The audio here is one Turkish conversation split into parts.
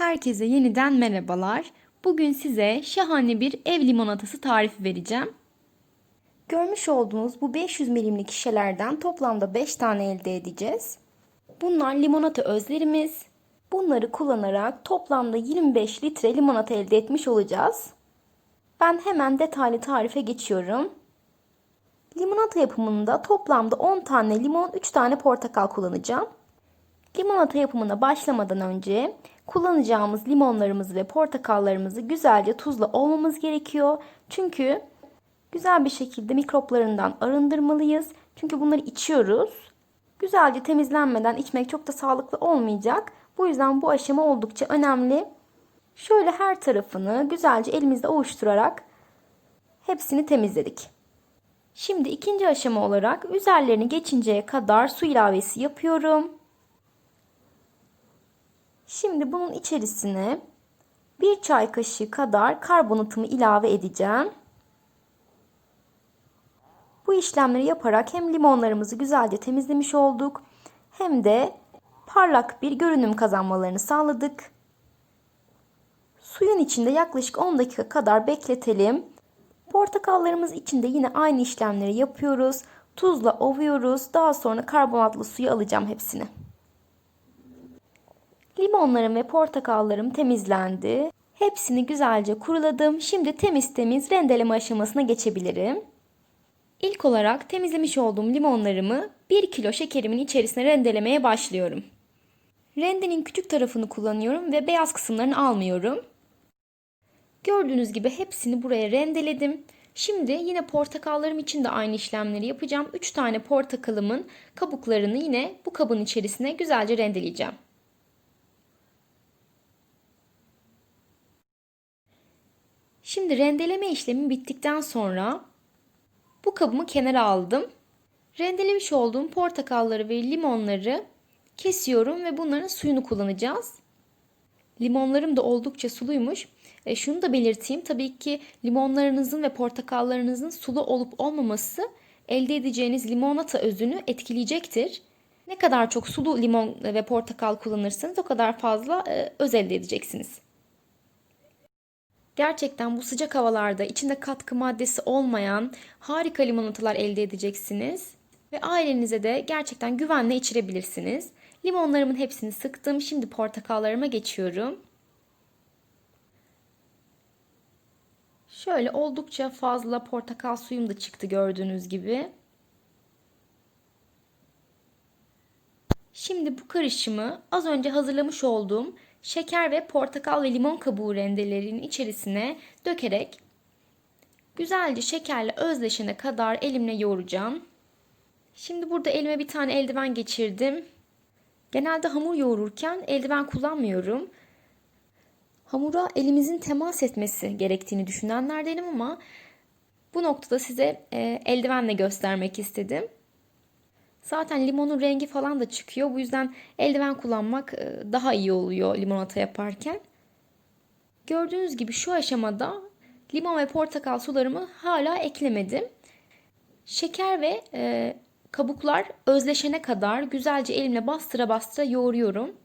Herkese yeniden merhabalar. Bugün size şahane bir ev limonatası tarifi vereceğim. Görmüş olduğunuz bu 500 milimlik şişelerden toplamda 5 tane elde edeceğiz. Bunlar limonata özlerimiz. Bunları kullanarak toplamda 25 litre limonata elde etmiş olacağız. Ben hemen detaylı tarife geçiyorum. Limonata yapımında toplamda 10 tane limon, 3 tane portakal kullanacağım. Limonata yapımına başlamadan önce kullanacağımız limonlarımızı ve portakallarımızı güzelce tuzla olmamız gerekiyor. Çünkü güzel bir şekilde mikroplarından arındırmalıyız. Çünkü bunları içiyoruz. Güzelce temizlenmeden içmek çok da sağlıklı olmayacak. Bu yüzden bu aşama oldukça önemli. Şöyle her tarafını güzelce elimizde ovuşturarak hepsini temizledik. Şimdi ikinci aşama olarak üzerlerini geçinceye kadar su ilavesi yapıyorum. Şimdi bunun içerisine bir çay kaşığı kadar karbonatımı ilave edeceğim. Bu işlemleri yaparak hem limonlarımızı güzelce temizlemiş olduk hem de parlak bir görünüm kazanmalarını sağladık. Suyun içinde yaklaşık 10 dakika kadar bekletelim. Portakallarımız için de yine aynı işlemleri yapıyoruz. Tuzla ovuyoruz. Daha sonra karbonatlı suyu alacağım hepsini. Limonlarım ve portakallarım temizlendi. Hepsini güzelce kuruladım. Şimdi temiz temiz rendeleme aşamasına geçebilirim. İlk olarak temizlemiş olduğum limonlarımı 1 kilo şekerimin içerisine rendelemeye başlıyorum. Rendenin küçük tarafını kullanıyorum ve beyaz kısımlarını almıyorum. Gördüğünüz gibi hepsini buraya rendeledim. Şimdi yine portakallarım için de aynı işlemleri yapacağım. 3 tane portakalımın kabuklarını yine bu kabın içerisine güzelce rendeleyeceğim. Şimdi rendeleme işlemi bittikten sonra bu kabımı kenara aldım. Rendelemiş olduğum portakalları ve limonları kesiyorum ve bunların suyunu kullanacağız. Limonlarım da oldukça suluymuş. E, şunu da belirteyim. Tabii ki limonlarınızın ve portakallarınızın sulu olup olmaması elde edeceğiniz limonata özünü etkileyecektir. Ne kadar çok sulu limon ve portakal kullanırsanız o kadar fazla e, öz elde edeceksiniz. Gerçekten bu sıcak havalarda içinde katkı maddesi olmayan harika limonatalar elde edeceksiniz. Ve ailenize de gerçekten güvenle içirebilirsiniz. Limonlarımın hepsini sıktım. Şimdi portakallarıma geçiyorum. Şöyle oldukça fazla portakal suyum da çıktı gördüğünüz gibi. Şimdi bu karışımı az önce hazırlamış olduğum şeker ve portakal ve limon kabuğu rendelerinin içerisine dökerek güzelce şekerle özleşene kadar elimle yoğuracağım. Şimdi burada elime bir tane eldiven geçirdim. Genelde hamur yoğururken eldiven kullanmıyorum. Hamura elimizin temas etmesi gerektiğini düşünenlerdenim ama bu noktada size e, eldivenle göstermek istedim. Zaten limonun rengi falan da çıkıyor. Bu yüzden eldiven kullanmak e, daha iyi oluyor limonata yaparken. Gördüğünüz gibi şu aşamada limon ve portakal sularımı hala eklemedim. Şeker ve e, kabuklar özleşene kadar güzelce elimle bastıra bastıra yoğuruyorum.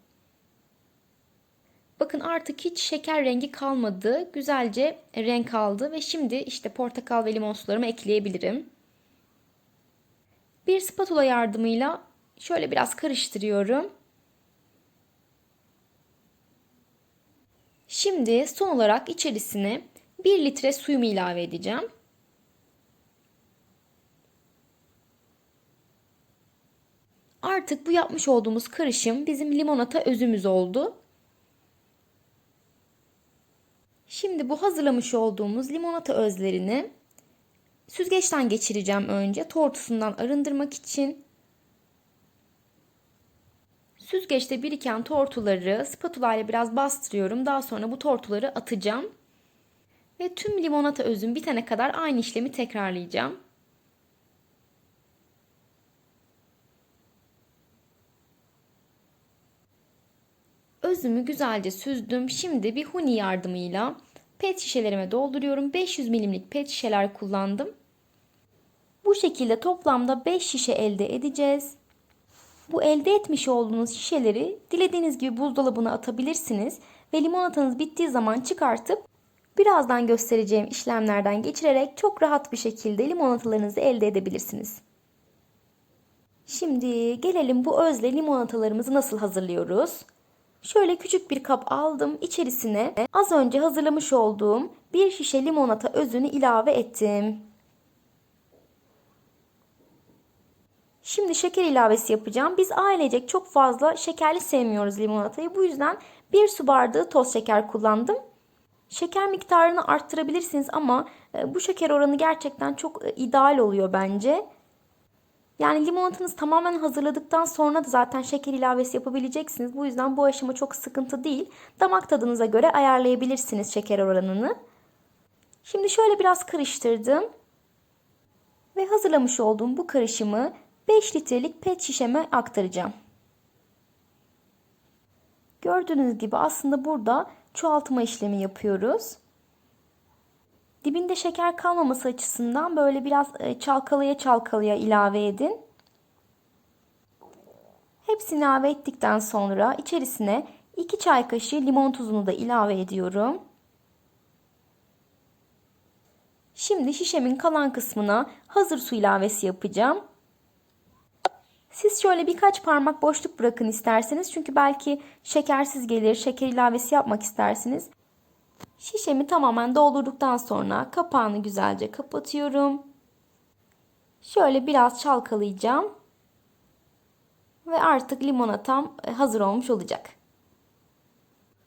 Bakın artık hiç şeker rengi kalmadı. Güzelce renk aldı ve şimdi işte portakal ve limon sularımı ekleyebilirim. Bir spatula yardımıyla şöyle biraz karıştırıyorum. Şimdi son olarak içerisine 1 litre suyumu ilave edeceğim. Artık bu yapmış olduğumuz karışım bizim limonata özümüz oldu. Şimdi bu hazırlamış olduğumuz limonata özlerini süzgeçten geçireceğim önce tortusundan arındırmak için. Süzgeçte biriken tortuları spatula ile biraz bastırıyorum. Daha sonra bu tortuları atacağım. Ve tüm limonata özüm bitene kadar aynı işlemi tekrarlayacağım. Özümü güzelce süzdüm. Şimdi bir huni yardımıyla pet şişelerime dolduruyorum. 500 milimlik pet şişeler kullandım. Bu şekilde toplamda 5 şişe elde edeceğiz. Bu elde etmiş olduğunuz şişeleri dilediğiniz gibi buzdolabına atabilirsiniz ve limonatanız bittiği zaman çıkartıp birazdan göstereceğim işlemlerden geçirerek çok rahat bir şekilde limonatalarınızı elde edebilirsiniz. Şimdi gelelim bu özle limonatalarımızı nasıl hazırlıyoruz? Şöyle küçük bir kap aldım. İçerisine az önce hazırlamış olduğum bir şişe limonata özünü ilave ettim. Şimdi şeker ilavesi yapacağım. Biz ailecek çok fazla şekerli sevmiyoruz limonatayı. Bu yüzden bir su bardağı toz şeker kullandım. Şeker miktarını arttırabilirsiniz ama e, bu şeker oranı gerçekten çok e, ideal oluyor bence. Yani limonatanız tamamen hazırladıktan sonra da zaten şeker ilavesi yapabileceksiniz. Bu yüzden bu aşama çok sıkıntı değil. Damak tadınıza göre ayarlayabilirsiniz şeker oranını. Şimdi şöyle biraz karıştırdım. Ve hazırlamış olduğum bu karışımı 5 litrelik pet şişeme aktaracağım. Gördüğünüz gibi aslında burada çoğaltma işlemi yapıyoruz. Dibinde şeker kalmaması açısından böyle biraz e, çalkalaya çalkalaya ilave edin. Hepsini ilave ettikten sonra içerisine 2 çay kaşığı limon tuzunu da ilave ediyorum. Şimdi şişemin kalan kısmına hazır su ilavesi yapacağım. Siz şöyle birkaç parmak boşluk bırakın isterseniz. Çünkü belki şekersiz gelir, şeker ilavesi yapmak istersiniz. Şişemi tamamen doldurduktan sonra kapağını güzelce kapatıyorum. Şöyle biraz çalkalayacağım. Ve artık limonatam e, hazır olmuş olacak.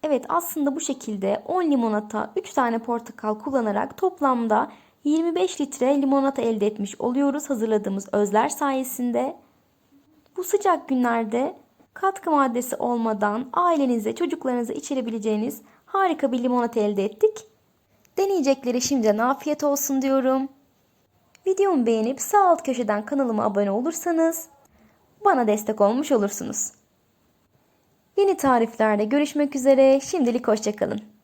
Evet aslında bu şekilde 10 limonata 3 tane portakal kullanarak toplamda 25 litre limonata elde etmiş oluyoruz hazırladığımız özler sayesinde. Bu sıcak günlerde katkı maddesi olmadan ailenize, çocuklarınıza içirebileceğiniz harika bir limonata elde ettik. Deneyecekleri şimdiden afiyet olsun diyorum. Videomu beğenip sağ alt köşeden kanalıma abone olursanız bana destek olmuş olursunuz. Yeni tariflerde görüşmek üzere. Şimdilik hoşçakalın.